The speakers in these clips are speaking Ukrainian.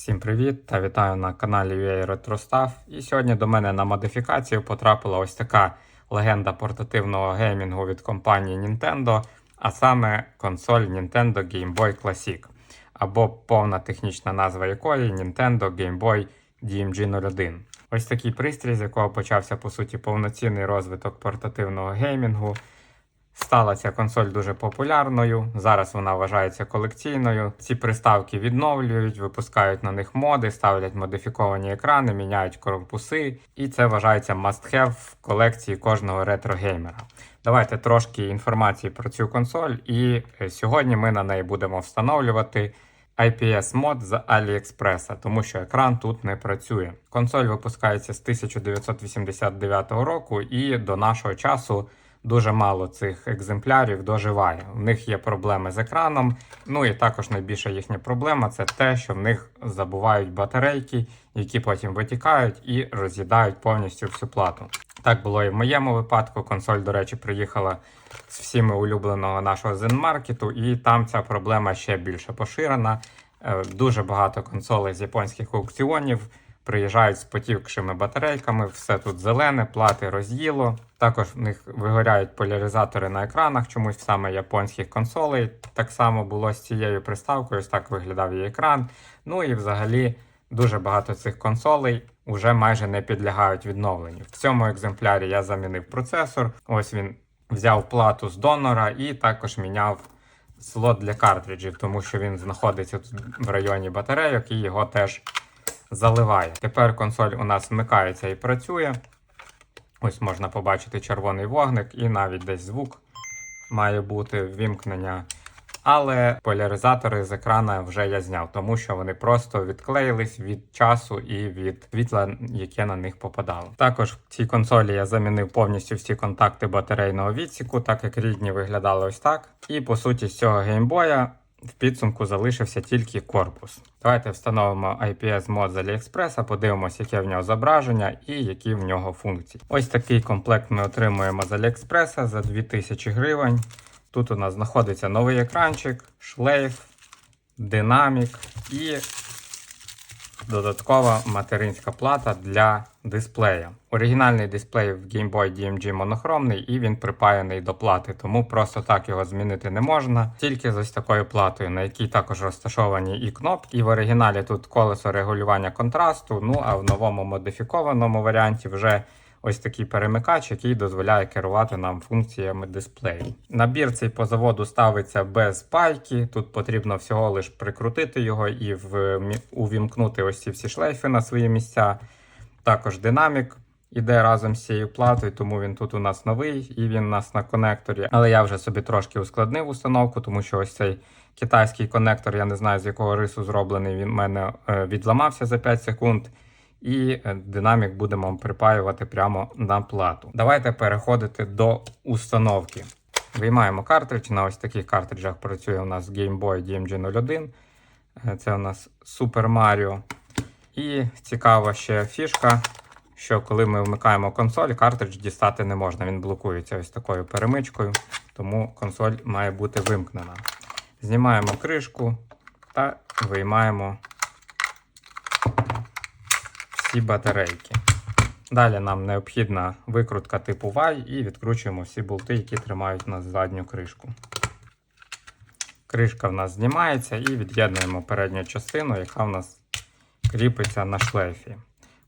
Всім привіт та вітаю на каналі UA RetroStuff. І сьогодні до мене на модифікацію потрапила ось така легенда портативного геймінгу від компанії Nintendo, а саме консоль Nintendo Game Boy Classic, або повна технічна назва якої Nintendo Game Boy DMG 01. Ось такий пристрій, з якого почався по суті повноцінний розвиток портативного геймінгу. Стала ця консоль дуже популярною. Зараз вона вважається колекційною. Ці приставки відновлюють, випускають на них моди, ставлять модифіковані екрани, міняють корпуси, і це вважається must-have в колекції кожного ретро-геймера. Давайте трошки інформації про цю консоль, і е, сьогодні ми на неї будемо встановлювати IPS мод з AliExpress, тому що екран тут не працює. Консоль випускається з 1989 року і до нашого часу дуже мало цих екземплярів доживає. В них є проблеми з екраном. Ну і також найбільша їхня проблема це те, що в них забувають батарейки, які потім витікають і роз'їдають повністю всю плату. Так було і в моєму випадку. Консоль, до речі, приїхала з всіми улюбленого нашого Zen-маркету, і там ця проблема ще більше поширена. Е, Дуже багато консолей з японських аукціонів приїжджають з потівшими батарейками, все тут зелене, плати роз'їло. Також в них вигоряють поляризатори на екранах, чомусь саме японських консолей. Так само було з цією приставкою, ось так виглядав її екран. Ну і взагалі дуже багато цих консолей вже майже не підлягають відновленню. В цьому екземплярі я замінив процесор. Ось він взяв плату з донора і також міняв слот для картриджів, тому що він знаходиться тут в районі батарейок і його теж заливає. Тепер консоль у нас вмикається і працює. Ось можна побачити червоний вогник, і навіть десь звук має бути ввімкнення. Але поляризатори з екрана вже я зняв, тому що вони просто відклеїлись від часу і від світла, яке на них попадало. Також в цій консолі я замінив повністю всі контакти батарейного відсіку, так як рідні виглядали ось так. І по суті з цього геймбоя в підсумку залишився тільки корпус. Давайте встановимо IPS мод з AliExpress, подивимося, яке в нього зображення і які в нього функції. Ось такий комплект ми отримуємо з AliExpress за 2000 гривень. Тут у нас знаходиться новий екранчик, шлейф, динамік і додаткова материнська плата для дисплея. Оригінальний дисплей в Game Boy DMG монохромний і він припаяний до плати, тому просто так його змінити не можна. Тільки з ось такою платою, на якій також розташовані і кнопки. І в оригіналі тут колесо регулювання контрасту. Ну а в новому модифікованому варіанті вже ось такий перемикач, який дозволяє керувати нам функціями дисплею. Набір цей по заводу ставиться без пайки. Тут потрібно всього лиш прикрутити його і вмі- увімкнути ось ці всі шлейфи на свої місця. Також динамік іде разом з цією платою, тому він тут у нас новий і він у нас на конекторі. Але я вже собі трошки ускладнив установку, тому що ось цей китайський конектор, я не знаю з якого рису зроблений, він в мене е, відламався за 5 секунд. І е, динамік будемо припаювати прямо на плату. Давайте переходити до установки. Виймаємо картридж. На ось таких картриджах працює у нас Game Boy DMG 01. Е, Це у нас Super Mario. І цікава ще фішка, що коли ми вмикаємо консоль, картридж дістати не можна. Він блокується ось такою перемичкою, тому консоль має бути вимкнена. Знімаємо кришку та виймаємо всі батарейки. Далі нам необхідна викрутка типу Y і відкручуємо всі болти, які тримають нас задню кришку. Кришка в нас знімається і від'єднуємо передню частину, яка в нас кріпиться на шлейфі.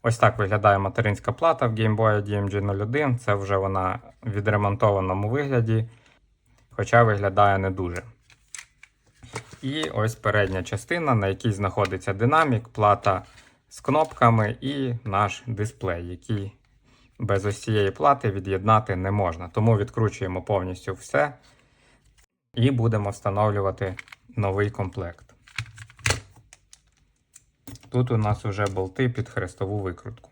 Ось так виглядає материнська плата в Game Boy DMG 01. Це вже вона в відремонтованому вигляді, хоча виглядає не дуже. І ось передня частина, на якій знаходиться динамік, плата з кнопками і наш дисплей, який без ось цієї плати від'єднати не можна. Тому відкручуємо повністю все і будемо встановлювати новий комплект. Тут у нас вже болти під хрестову викрутку.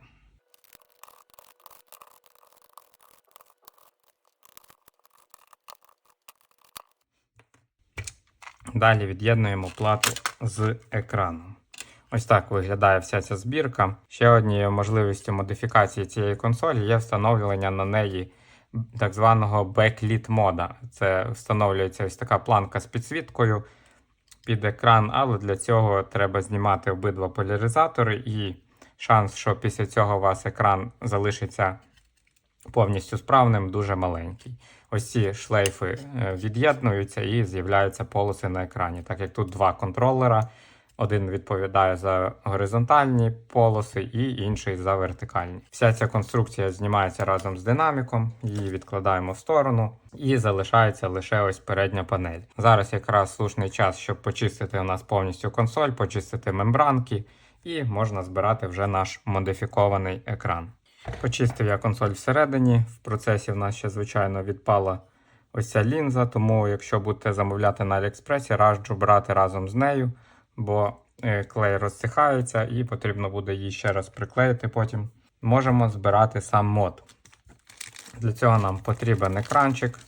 Далі від'єднуємо плату з екраном. Ось так виглядає вся ця збірка. Ще однією можливістю модифікації цієї консолі є встановлення на неї так званого backlit мода. Це встановлюється ось така планка з підсвіткою під екран, але для цього треба знімати обидва поляризатори, і шанс, що після цього у вас екран залишиться повністю справним, дуже маленький. Ось ці шлейфи е, від'єднуються і з'являються полоси на екрані. Так як тут два контролера, один відповідає за горизонтальні полоси, і інший за вертикальні. Вся ця конструкція знімається разом з динаміком, її відкладаємо в сторону і залишається лише ось передня панель. Зараз якраз слушний час, щоб почистити у нас повністю консоль, почистити мембранки, і можна збирати вже наш модифікований екран. Почистив я консоль всередині. В процесі в нас ще, звичайно, відпала ось ця лінза, тому якщо будете замовляти на Аліекспресі, раджу брати разом з нею, бо е, клей розсихається і потрібно буде її ще раз приклеїти потім. Можемо збирати сам мод. Для цього нам потрібен екранчик.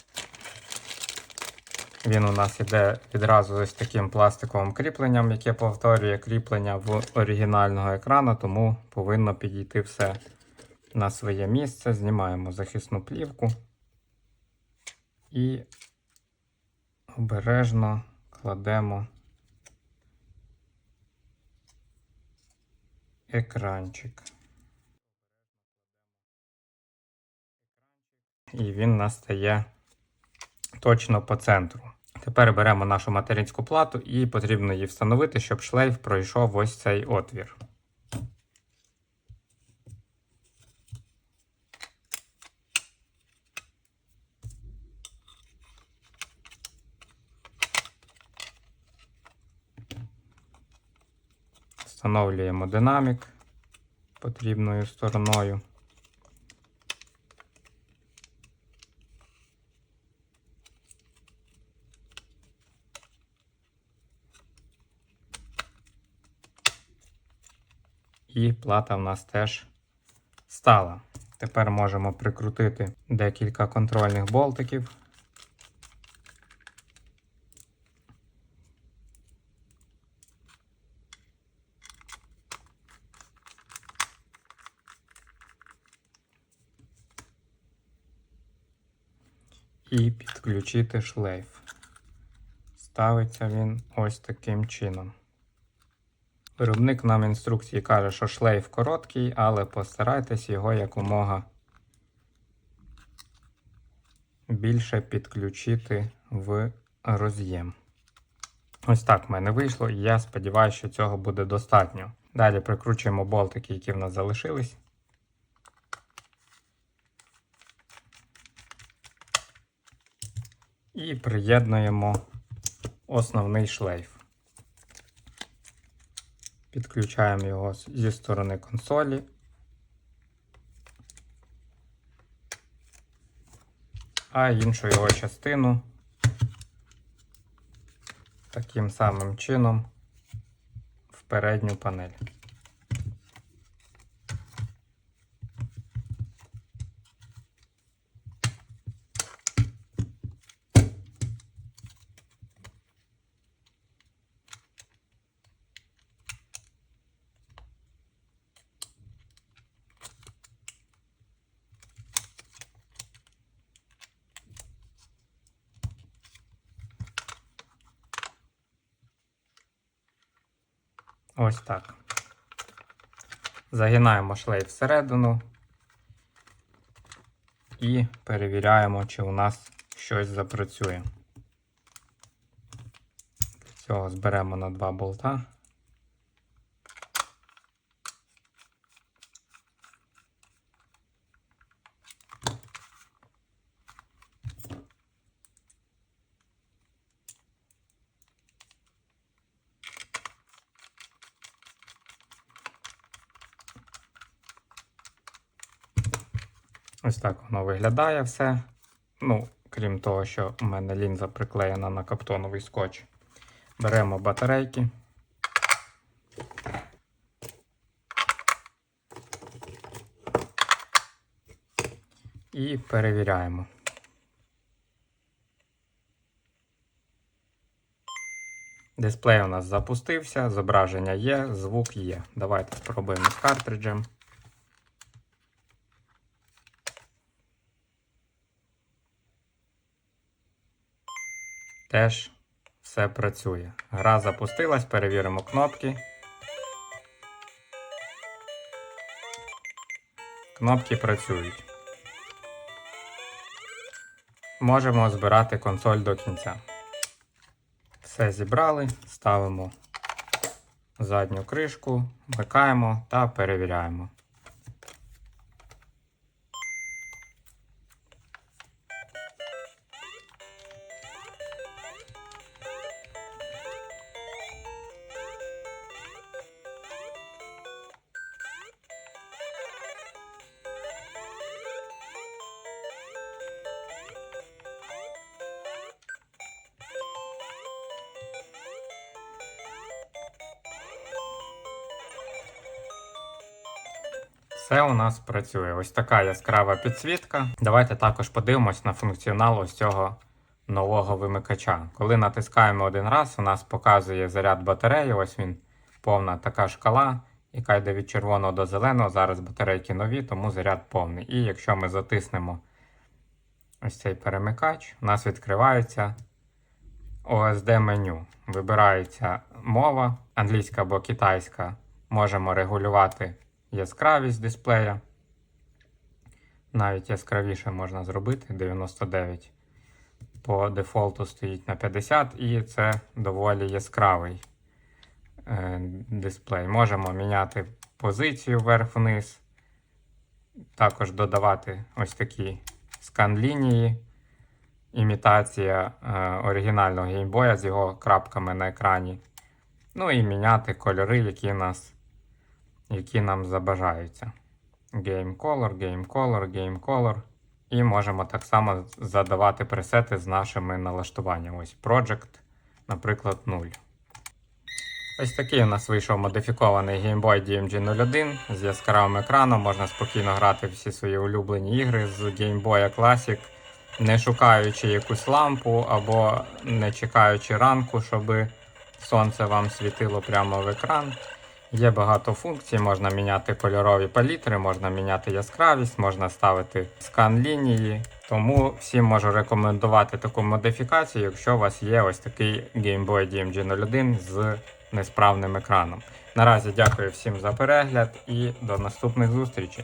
Він у нас іде відразу з таким пластиковим кріпленням, яке повторює кріплення в оригінального екрану, тому повинно підійти все на своє місце. Знімаємо захисну плівку і обережно кладемо екранчик. І він настає точно по центру. Тепер беремо нашу материнську плату і потрібно її встановити, щоб шлейф пройшов ось цей отвір. Встановлюємо динамік потрібною стороною. І плата в нас теж стала. Тепер можемо прикрутити декілька контрольних болтиків. і підключити шлейф. Ставиться він ось таким чином. Виробник нам інструкції каже, що шлейф короткий, але постарайтесь його якомога більше підключити в роз'єм. Ось так в мене вийшло, і я сподіваюся, що цього буде достатньо. Далі прикручуємо болтики, які в нас залишились. І приєднуємо основний шлейф. Підключаємо його зі сторони консолі. А іншу його частину таким самим чином в передню панель. Ось так. Загинаємо шлейф всередину і перевіряємо, чи у нас щось запрацює. Цього зберемо на два болта. Ось так воно виглядає все. Ну, крім того, що у мене лінза приклеєна на каптоновий скотч. Беремо батарейки. І перевіряємо. Дисплей у нас запустився, зображення є, звук є. Давайте спробуємо з картриджем. Теж все працює. Гра запустилась, перевіримо кнопки. Кнопки працюють. Можемо збирати консоль до кінця. Все зібрали, ставимо задню кришку, вмикаємо та перевіряємо. Все у нас працює. Ось така яскрава підсвітка. Давайте також подивимось на функціонал ось цього нового вимикача. Коли натискаємо один раз, у нас показує заряд батареї. Ось він повна така шкала, яка йде від червоного до зеленого. Зараз батарейки нові, тому заряд повний. І якщо ми затиснемо ось цей перемикач, у нас відкривається OSD меню. Вибирається мова, англійська або китайська. Можемо регулювати яскравість дисплея. Навіть яскравіше можна зробити 99. По дефолту стоїть на 50, і це доволі яскравий е, дисплей. Можемо міняти позицію вверх-вниз, також додавати ось такі скан-лінії, імітація е, оригінального геймбоя з його крапками на екрані. Ну і міняти кольори, які нас які нам забажаються. Game Color, Game Color, Game Color. І можемо так само задавати пресети з нашими налаштуваннями. Ось Project, наприклад, 0. Ось такий у нас вийшов модифікований Game Boy DMG 01 з яскравим екраном. Можна спокійно грати всі свої улюблені ігри з Game Boy Classic, не шукаючи якусь лампу або не чекаючи ранку, щоб сонце вам світило прямо в екран. Є багато функцій, можна міняти кольорові палітри, можна міняти яскравість, можна ставити скан лінії. Тому всім можу рекомендувати таку модифікацію, якщо у вас є ось такий Game Boy DMG 01 з несправним екраном. Наразі дякую всім за перегляд і до наступних зустрічей.